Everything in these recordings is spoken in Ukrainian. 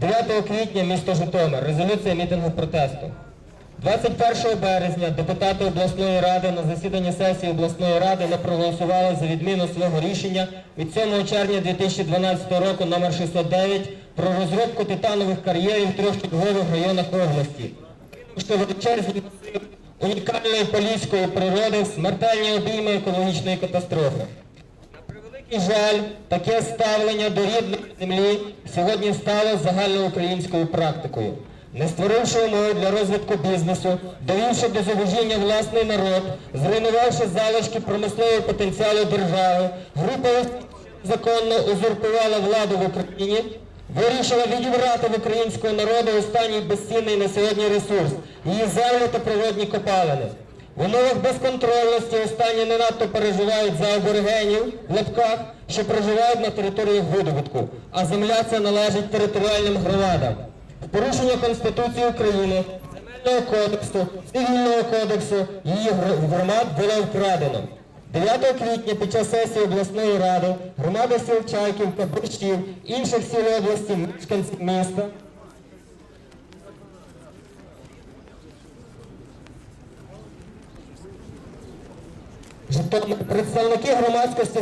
9 квітня місто Житомир. Резолюція мітингу протесту. 21 березня депутати обласної ради на засіданні сесії обласної ради не проголосували за відміну свого рішення від 7 червня 2012 року номер 609 про розробку титанових кар'єрів в трьох чергових районах області. Що величезні унікальної поліської природи, смертельні обійми екологічної катастрофи. Жаль, таке ставлення до рідної землі сьогодні стало загальноукраїнською практикою. Не створивши умови для розвитку бізнесу, довівши до зубожіння власний народ, зруйнувавши залишки промислового потенціалу держави, група законно узурпувала владу в Україні, вирішила відібрати в українського народу останній безцінний на сьогодні ресурс її землю та природні копалини. В умовах безконтрольності останні не надто переживають за аборигенів в лапках, що проживають на територіях видобутку, а земля ця належить територіальним громадам. В порушення Конституції України, Земельного кодексу, Цивільного кодексу її громад було вкрадено. 9 квітня під час сесії обласної ради громада сіл Чайківка, Борщів, інших сіл області, мешканців міста представники громадськості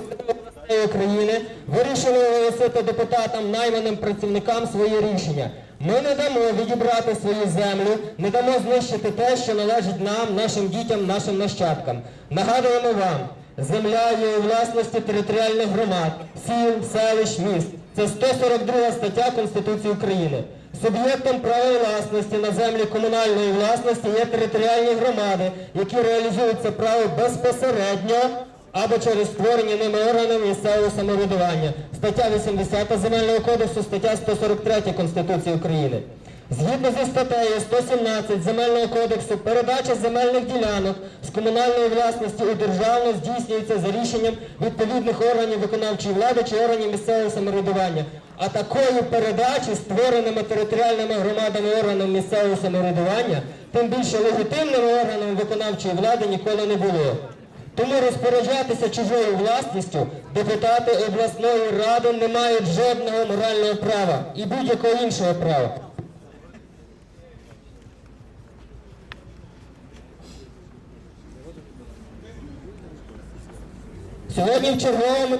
України вирішили оголосити депутатам, найманим працівникам своє рішення. Ми не дамо відібрати свою землю, не дамо знищити те, що належить нам, нашим дітям, нашим нащадкам. Нагадуємо вам, земля є у власності територіальних громад, сіл, селищ, міст. Це 142 стаття Конституції України. Суб'єктом права власності на землі комунальної власності є територіальні громади, які реалізують це право безпосередньо або через створені ними органів місцевого самоврядування. Стаття 80 Земельного кодексу, стаття 143 Конституції України. Згідно зі статтею 117 Земельного кодексу, передача земельних ділянок з комунальної власності у державну здійснюється за рішенням відповідних органів виконавчої влади чи органів місцевого самоврядування. А такої передачі створеними територіальними громадами органів місцевого самоврядування, тим більше легітимними органами виконавчої влади ніколи не було. Тому розпоряджатися чужою власністю депутати обласної ради не мають жодного морального права і будь-якого іншого права. Сьогодні в черговому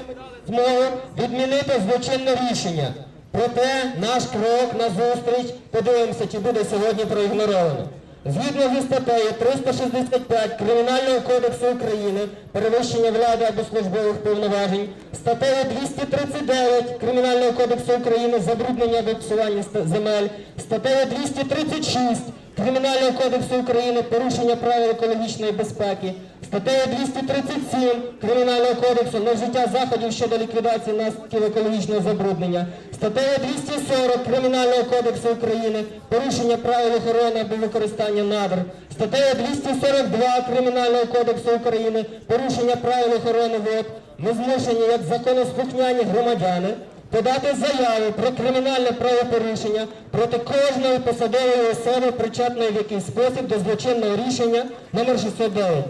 змогу відмінити злочинне рішення. Проте наш крок на зустріч, подивимося, чи буде сьогодні проігноровано. Згідно зі статтею 365 Кримінального кодексу України перевищення влади або службових повноважень, статтею 239 Кримінального кодексу України забруднення або псування земель, статтею 236 Кримінального кодексу України порушення правил екологічної безпеки, статтею 237 Кримінального кодексу невжиття заходів щодо ліквідації наслідків екологічного забруднення, статтею 240 Кримінального кодексу України порушення правил охорони або використання надр, статтею 242 Кримінального кодексу України порушення правил охорони вод. Ми змушені як законослухняні громадяни подати заяву про кримінальне правопорушення проти кожної посадової особи, причетної в якийсь спосіб до злочинного рішення номер 609.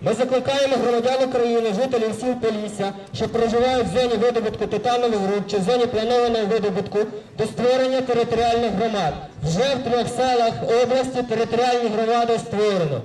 Ми закликаємо громадян України, жителів сіл Полісся, що проживають в зоні видобутку титанових руд чи в зоні планованого видобутку до створення територіальних громад. Вже в трьох селах області територіальні громади створено.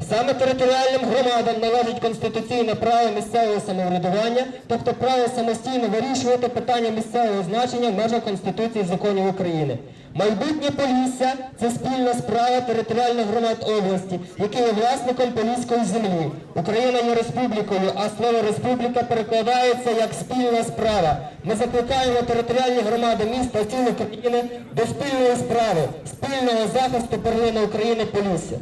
Саме територіальним громадам належить конституційне право місцевого самоврядування, тобто право самостійно вирішувати питання місцевого значення в межах Конституції і законів України. Майбутнє Полісся – це спільна справа територіальних громад області, які є власником поліської землі. Україна є республікою, а слово республіка перекладається як спільна справа. Ми закликаємо територіальні громади міста сіл України до спільної справи, спільного захисту перлини України Полісся.